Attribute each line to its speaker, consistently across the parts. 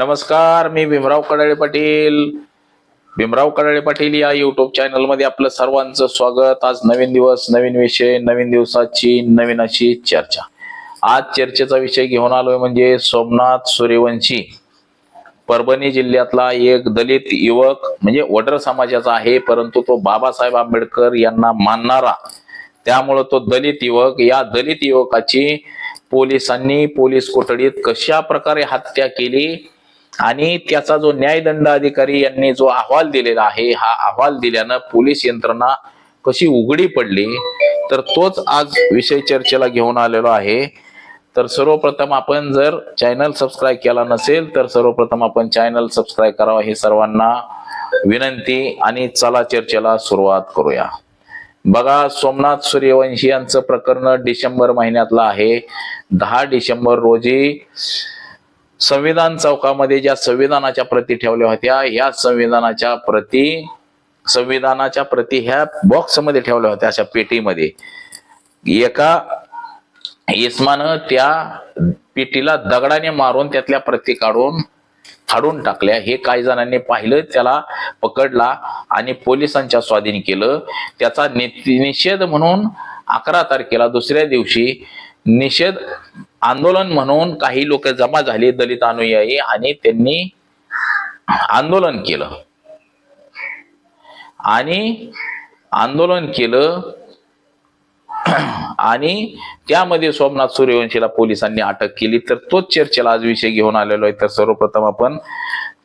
Speaker 1: नमस्कार मी भीमराव कडाळे पाटील. भीमराव कडाळे पाटील या युट्यूब चॅनलमध्ये आपलं सर्वांचं स्वागत. आज नवीन दिवस नवीन विषय नवीन दिवसाची नवीन अशी चर्चा. आज चर्चेचा विषय घेऊन आलोय म्हणजे सोमनाथ सूर्यवंशी. परभणी जिल्ह्यातला एक दलित युवक म्हणजे वडर समाजाचा आहे परंतु तो बाबासाहेब आंबेडकर यांना मानणारा. त्यामुळं तो दलित युवक या दलित युवकाची पोलिसांनी पोलीस कोठडीत कशा प्रकारे हत्या केली? आणि त्याचा जो न्यायदंड अधिकारी यांनी जो अहवाल दिलेला आहे हा अहवाल दिल्यानं पोलीस यंत्रणा कशी उघडी पडली तर तोच आज विषय चर्चेला घेऊन आलेलो आहे. तर सर्वप्रथम आपण जर चॅनल सबस्क्राईब केला नसेल तर सर्वप्रथम आपण चॅनल सबस्क्राईब करावा हे सर्वांना विनंती आणि चला चर्चेला सुरुवात करूया. बघा सोमनाथ सूर्यवंशी यांचं प्रकरण डिसेंबर महिन्यातलं आहे. दहा डिसेंबर रोजी संविधान चौकामध्ये ज्या संविधानाच्या प्रती ठेवल्या होत्या या संविधानाच्या प्रती संविधानाच्या प्रती ह्या बॉक्समध्ये ठेवल्या होत्या अशा पेटीमध्ये. एका इस्मानं त्या पेटीला दगडाने मारून त्यातल्या प्रती काढून फाडून टाकल्या. हे काही जणांनी पाहिलं त्याला पकडला आणि पोलिसांच्या स्वाधीन केलं. त्याचा नि- निषेध म्हणून अकरा तारखेला दुसऱ्या दिवशी निषेध आंदोलन म्हणून काही लोक जमा झाले दलित अनुयायी आणि त्यांनी आंदोलन केलं. आणि आंदोलन केलं आणि त्यामध्ये सोमनाथ सूर्यवंशीला पोलिसांनी अटक केली. तर तोच चर्चेला आज विषय घेऊन आलेलो आहे. तर सर्वप्रथम आपण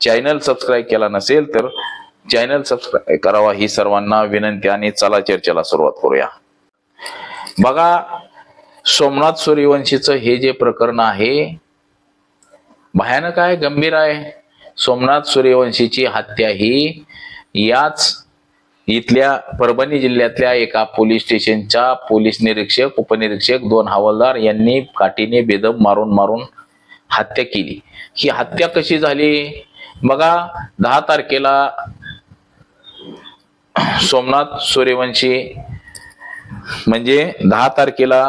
Speaker 1: चॅनल सबस्क्राईब केला नसेल तर चॅनल सबस्क्राईब करावा. ही सर्वांना विनंती आणि चला चर्चेला सुरुवात करूया. बघा सोमनाथ सूर्यवंशीचं हे जे प्रकरण आहे भयानक आहे गंभीर आहे. सोमनाथ सूर्यवंशीची हत्या ही याच इथल्या परभणी जिल्ह्यातल्या एका पोलीस स्टेशनच्या पोलीस निरीक्षक उपनिरीक्षक दोन हवालदार यांनी काठीने बेदम मारून मारून हत्या केली. ही हत्या कशी झाली? बघा दहा तारखेला सोमनाथ सूर्यवंशी म्हणजे दहा तारखेला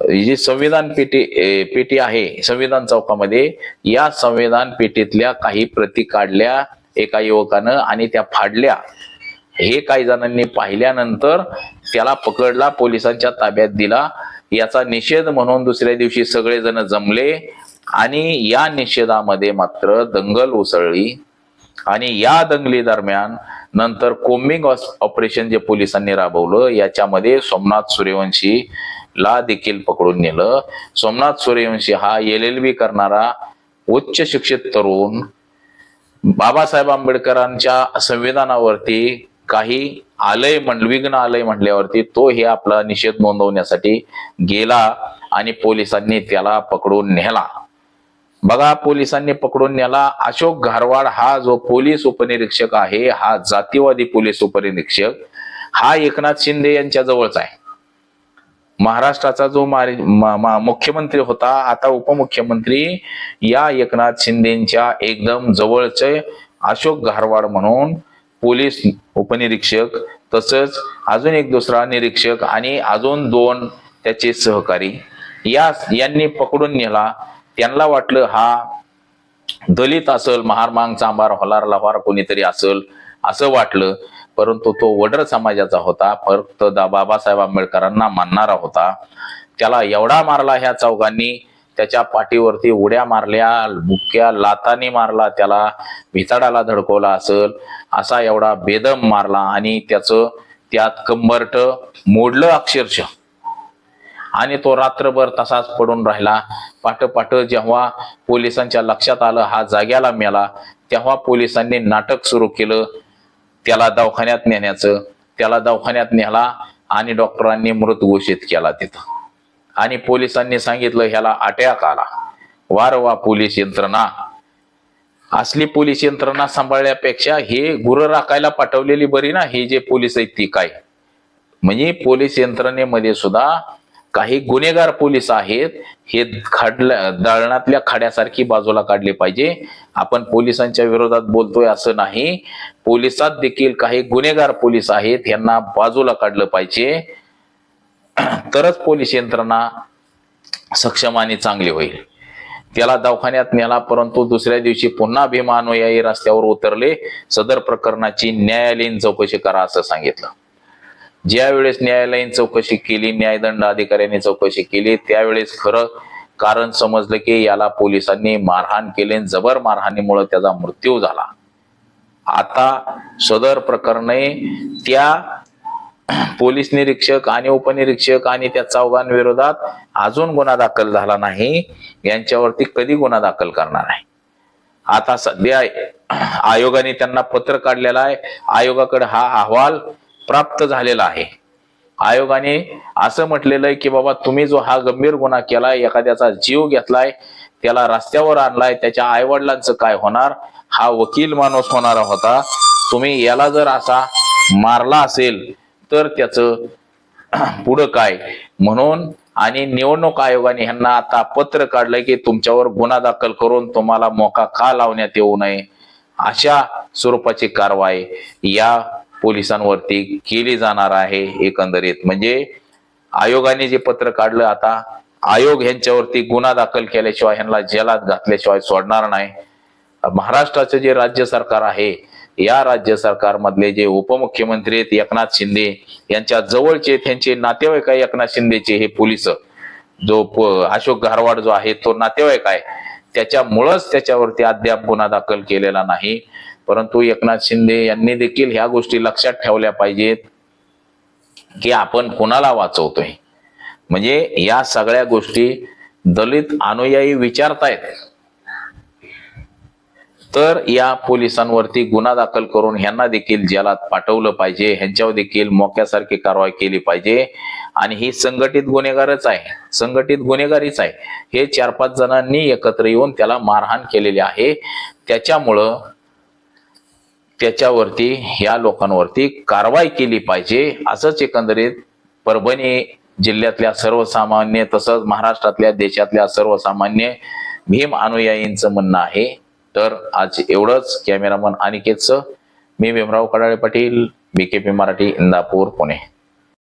Speaker 1: जी संविधान पेटी पेटी आहे संविधान चौकामध्ये या संविधान पेटीतल्या काही प्रती काढल्या एका युवकानं आणि त्या फाडल्या. हे काही जणांनी पाहिल्यानंतर त्याला पकडला पोलिसांच्या ताब्यात दिला. याचा निषेध म्हणून दुसऱ्या दिवशी सगळेजण जमले आणि या निषेधामध्ये मात्र दंगल उसळली. आणि या दंगली दरम्यान नंतर कोम्बिंग ऑपरेशन जे पोलिसांनी राबवलं याच्यामध्ये सोमनाथ सूर्यवंशी ला देखील पकडून नेलं. सोमनाथ सूर्यवंशी हा एल एल बी करणारा उच्च शिक्षित तरुण. बाबासाहेब आंबेडकरांच्या संविधानावरती काही आलय म्हण विघ्न आलय म्हटल्यावरती तो हे आपला निषेध नोंदवण्यासाठी गेला आणि पोलिसांनी त्याला पकडून नेला. बघा पोलिसांनी पकडून नेला. अशोक घारवाड हा जो पोलीस उपनिरीक्षक आहे हा जातीवादी पोलीस उपनिरीक्षक हा एकनाथ शिंदे यांच्या जवळचा आहे. महाराष्ट्राचा जो मुख्यमंत्री होता आता उपमुख्यमंत्री या एकनाथ शिंदेच्या एकदम जवळचे अशोक घारवाड म्हणून पोलीस उपनिरीक्षक तसंच अजून एक दुसरा निरीक्षक आणि अजून दोन त्याचे सहकारी. या यांनी पकडून नेला. त्यांना वाटलं हा दलित असल महारमांग चांबार होलार लवार कोणीतरी असल असं वाटलं. परंतु तो वडर समाजाचा होता. फक्त बाबासाहेब आंबेडकरांना मानणारा होता. त्याला एवढा मारला ह्या चौघांनी त्याच्या पाठीवरती उड्या मारल्या बुक्या लातानी मारला त्याला भिताडाला धडकवला असेल असा एवढा बेदम मारला आणि त्याचं त्यात कंबरट मोडलं अक्षरशः. आणि तो रात्रभर तसाच पडून राहिला. पाठपाठ जेव्हा पोलिसांच्या लक्षात आलं हा जाग्याला मेला तेव्हा पोलिसांनी नाटक सुरू केलं. त्याला दवाखान्यात नेण्याचं त्याला दवाखान्यात नेला आणि डॉक्टरांनी मृत घोषित केला तिथं. आणि पोलिसांनी सांगितलं ह्याला अटॅक आला. वार वा पोलीस यंत्रणा. असली पोलीस यंत्रणा सांभाळण्यापेक्षा हे गुरं राखायला पाठवलेली बरी ना हे जे पोलीस आहेत ती काय? म्हणजे पोलीस यंत्रणेमध्ये सुद्धा काही गुन्हेगार पोलीस आहेत हे खडल्या दळणातल्या खड्यासारखी बाजूला काढले पाहिजे. आपण पोलिसांच्या विरोधात बोलतोय असं नाही. पोलिसात देखील काही गुन्हेगार पोलीस आहेत यांना बाजूला काढलं पाहिजे. तरच पोलीस यंत्रणा सक्षम आणि चांगली होईल. त्याला दवाखान्यात नेला परंतु दुसऱ्या दिवशी पुन्हा भीमा अनुयायी रस्त्यावर उतरले. सदर प्रकरणाची न्यायालयीन चौकशी करा असं सांगितलं. ज्या वेळेस न्यायालयीन चौकशी केली न्यायदंड अधिकाऱ्यांनी चौकशी केली त्यावेळेस खरं कारण समजलं की याला पोलिसांनी मारहाण केली जबर मारहाणीमुळे त्याचा मृत्यू झाला. आता सदर प्रकरणे त्या पोलीस निरीक्षक आणि उपनिरीक्षक आणि त्या चौघांविरोधात अजून गुन्हा दाखल झाला नाही. यांच्यावरती कधी गुन्हा दाखल करणार आहे? आता सध्या आयोगाने त्यांना पत्र काढलेलं आहे. आयोगाकडे हा अहवाल प्राप्त झालेला आहे. आयोगाने असं म्हटलेलं आहे की बाबा तुम्ही जो हा गंभीर गुन्हा केलाय एखाद्याचा जीव घेतलाय त्याला रस्त्यावर आणलाय त्याच्या आईवडिलांचं काय होणार? हा वकील माणूस होणारा होता. तुम्ही याला जर असा मारला असेल तर त्याचं पुढं काय? म्हणून आणि निवडणूक आयोगाने ह्यांना आता पत्र काढलंय की तुमच्यावर गुन्हा दाखल करून तुम्हाला मोका का लावण्यात येऊ नये? अशा स्वरूपाची कारवाई या पोलिसांवरती केली जाणार आहे एकंदरीत. म्हणजे आयोगाने जे पत्र काढलं आता आयोग ह्यांच्यावरती गुन्हा दाखल केल्याशिवाय ह्यांना जेलात घातल्याशिवाय सोडणार नाही. महाराष्ट्राचं जे राज्य सरकार आहे या राज्य सरकारमधले जे उपमुख्यमंत्री आहेत एकनाथ शिंदे यांच्या जवळचे त्यांचे नातेवाईक आहे एकनाथ शिंदेचे हे पोलीस. जो अशोक गारवाड जो आहे तो नातेवाईक आहे. त्याच्यामुळंच त्याच्यावरती अद्याप गुन्हा दाखल केलेला नाही. परंतु एकनाथ शिंदे यांनी देखील ह्या गोष्टी लक्षात ठेवल्या पाहिजेत की आपण कुणाला वाचवतोय. म्हणजे या सगळ्या गोष्टी दलित अनुयायी विचारतायत. तर या पोलिसांवरती गुन्हा दाखल करून ह्यांना देखील जेलात पाठवलं पाहिजे. ह्यांच्यावर देखील मोक्यासारखी कारवाई केली पाहिजे. आणि ही संघटित गुन्हेगारच आहे. संघटित गुन्हेगारीच आहे. हे चार पाच जणांनी एकत्र येऊन त्याला मारहाण केलेली आहे. त्याच्यामुळं त्याच्यावरती ह्या लोकांवरती कारवाई केली पाहिजे असंच एकंदरीत परभणी जिल्ह्यातल्या सर्वसामान्य तसंच महाराष्ट्रातल्या देशातल्या सर्वसामान्य भीम अनुयायींचं म्हणणं आहे. तर आज एवढंच. कॅमेरामन अनिकेतचं. मी भीमराव कडाळे पाटील बीकेपी मराठी इंदापूर पुणे.